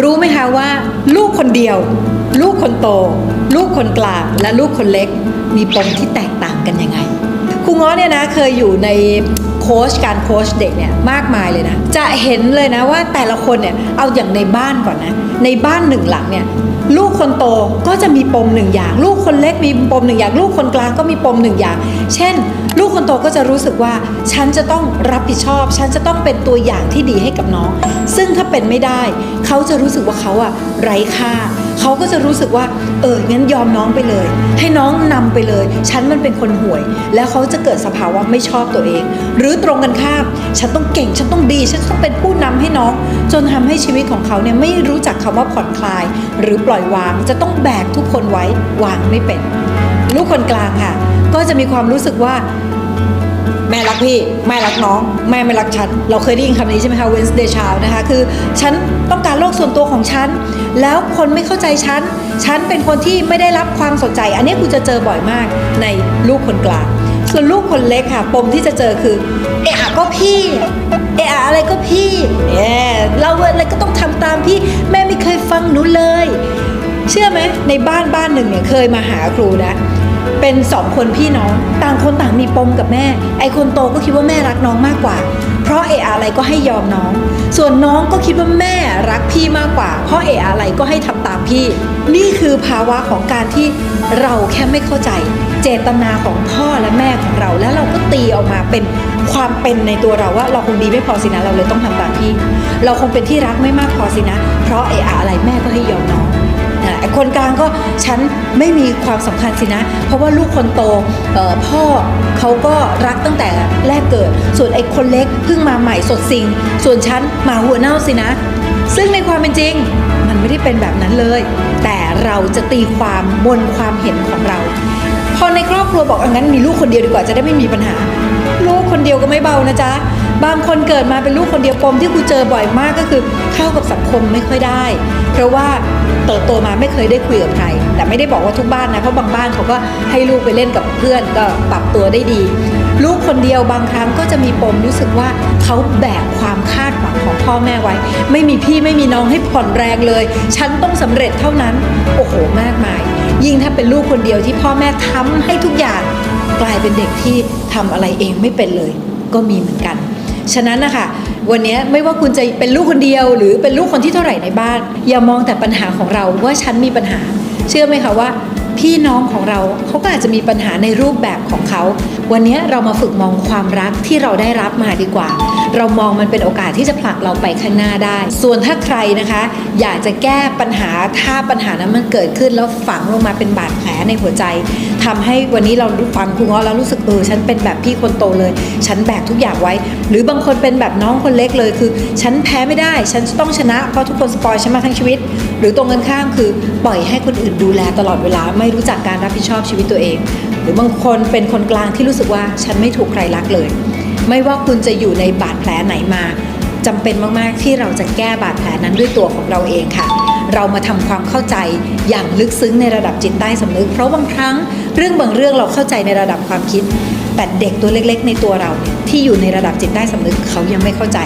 รู้ไหมคะว่า ลูกคนเดียว ลูกคนโต ลูกคนกลางและลูกคนเล็ก มีปมที่แตกต่างกันยังไงครูง้อเนี่ยนะเคยอยู่ใน โค้ชการโค้ชเด็กเนี่ยมากมายเลยนะ จะเห็นเลยนะว่าแต่ละคนเนี่ยเอาอย่างในบ้านก่อนนะ ในบ้านหนึ่งหลังเนี่ยลูกคนโตก็จะมีปมหนึ่งอย่าง ลูกคนเล็กมีปมหนึ่งอย่าง ลูกคนกลางก็มีปมหนึ่งอย่าง เช่น ลูกคนโตก็จะรู้สึกว่า ฉันจะต้องรับผิดชอบ ฉันจะต้องเป็นตัวอย่างที่ดีให้กับน้อง ซึ่งถ้าเป็นไม่ได้ เขาจะรู้สึกว่าเขาอะไร้ค่า เขาก็จะรู้สึกว่า เอองั้นยอมน้องไปเลย ให้น้องนำไปเลย ฉันมันเป็นคนห่วย แล้วเขาจะเกิดสภาวะไม่ชอบตัวเอง หรือตรงกันข้ามฉันต้องเก่งฉันต้องดี ฉันต้องเป็นผู้นำให้น้อง จนทำให้ชีวิตของเขาเนี่ยไม่รู้จักคำว่าผ่อนคลาย หรือปล่อยวางจะต้องแบกทุกคนไว้วางไม่เป็น ลูกคนกลางค่ะ ก็จะมีความรู้สึกว่า แม่รักพี่ แม่รักน้อง แม่ไม่รักฉัน เราเคยได้ยินคำนี้ใช่ไหมคะ Wednesday Child นะคะ คือฉันต้องการโลกส่วนตัวของฉัน แล้วคนไม่เข้าใจฉัน ฉันเป็นคนที่ไม่ได้รับความสนใจ อันนี้กูจะเจอบ่อยมากในลูกคนกลาง ส่วนลูกคนเล็กค่ะ ปมที่จะเจอคือ เอะอะก็พี่ เอะอะอะไรก็พี่เอเราอะไรก็ต้องทำตามพี่ แม่ไม่เคยฟังหนูเลย เชื่อไหมในบ้านบ้านหนึ่งเนี่ยเคยมาหาครูนะ เป็นสองคนพี่น้อง ต่างคนต่างมีปมกับแม่ ไอ้คนโตก็คิดว่าแม่รักน้องมากกว่า เพราะเอะอะไรก็ให้ยอมน้อง ส่วนน้องก็คิดว่าแม่รักพี่มากกว่า เพราะเอะอะไรก็ให้ทำตามพี่ นี่คือภาวะของการที่เราแค่ไม่เข้าใจ เจตนาของพ่อและแม่ของเรา แล้วเราก็ตีออกมาเป็นความเป็นในตัวเราว่าเราคงดีไม่พอสินะเราเลยต้องทำตามพี่ เราคงเป็นที่รักไม่มากพอสินะ เพราะเอะอะไรแม่ก็ให้ยอมน้อง คนกลางก็ฉันไม่มีความสำคัญสินะ เพราะว่าลูกคนโตพ่อเขาก็รักตั้งแต่แรกเกิด ส่วนไอ้คนเล็กเพิ่งมาใหม่สดสิงส่วนฉันมาหัวเน่าสินะ ซึ่งในความเป็นจริง มันไม่ได้เป็นแบบนั้นเลย แต่เราจะตีความบนความเห็นของเรา พอในครอบครัวบอกองั้นมีลูกคนเดียวดีกว่าจะได้ไม่มีปัญหา ลูกคนเดียวก็ไม่เบานะจ๊ะ บางคนเกิดมาเป็นลูกคนเดียวปมที่กูเจอบ่อยมากก็คือเข้ากับสังคมไม่ค่อยได้ เพราะว่าเติบโตมาไม่เคยได้คุยกับใคร แต่ไม่ได้บอกว่าทุกบ้านนะเพราะบางบ้านเขาก็ให้ลูกไปเล่นกับเพื่อนก็ปรับตัวได้ดี ลูกคนเดียวบางครั้งก็จะมีปมรู้สึกว่าเขาแบกความคาดหวังของพ่อแม่ไว้ ไม่มีพี่ไม่มีน้องให้ผ่อนแรงเลย ฉันต้องสำเร็จเท่านั้นโอ้โหมากมาย ยิ่งถ้าเป็นลูกคนเดียวที่พ่อแม่ทำให้ทุกอย่างกลายเป็นเด็กที่ทำอะไรเองไม่เป็นเลย ก็มีเหมือนกัน ฉะนั้นนะคะวันนี้ไม่ว่าคุณจะเป็นลูกคนเดียว หรือเป็นลูกคนที่เท่าไหร่ในบ้าน อย่ามองแต่ปัญหาของเราว่าฉันมีปัญหา เชื่อไหมคะว่า พี่น้องของเราเขาก็อาจจะมีปัญหาในรูปแบบของเขา วันนี้เรามาฝึกมองความรักที่เราได้รับมาดีกว่า เรามองมันเป็นโอกาสที่จะผลักเราไปข้างหน้าได้ ส่วนถ้าใครนะคะ อยากจะแก้ปัญหาถ้าปัญหานั้นมันเกิดขึ้นแล้วฝังลงมาเป็นบาดแผลในหัวใจ ทำให้วันนี้เราฟังครูง้อแล้วรู้สึกเออฉันเป็นแบบพี่คนโตเลย ฉันแบกทุกอย่างไว้ หรือบางคนเป็นแบบน้องคนเล็กเลยคือ ฉันแพ้ไม่ได้ ฉันต้องชนะเพราะทุกคนสปอยฉันมาทั้งชีวิต หรือตรงกันข้ามคือปล่อยให้คนอื่นดูแลตลอดเวลาไม่รู้จักการรับผิดชอบชีวิตตัวเอง หรือบางคนเป็นคนกลางที่รู้สึกว่าฉันไม่ถูกใครรักเลย ไม่ว่าคุณจะอยู่ในบาดแผลไหนมา จำเป็นมาก ๆ ที่เราจะแก้บาดแผลนั้นด้วยตัวของเราเองค่ะ เรามาทำความเข้าใจอย่างลึกซึ้งในระดับจิตใต้สำนึก เพราะบางครั้งเรื่องบางเรื่องเราเข้าใจในระดับความคิด แต่เด็กตัวเล็ก ๆ ในตัวเราเนี่ยที่อยู่ในระดับจิตใต้สำนึกเขายังไม่เข้าใจ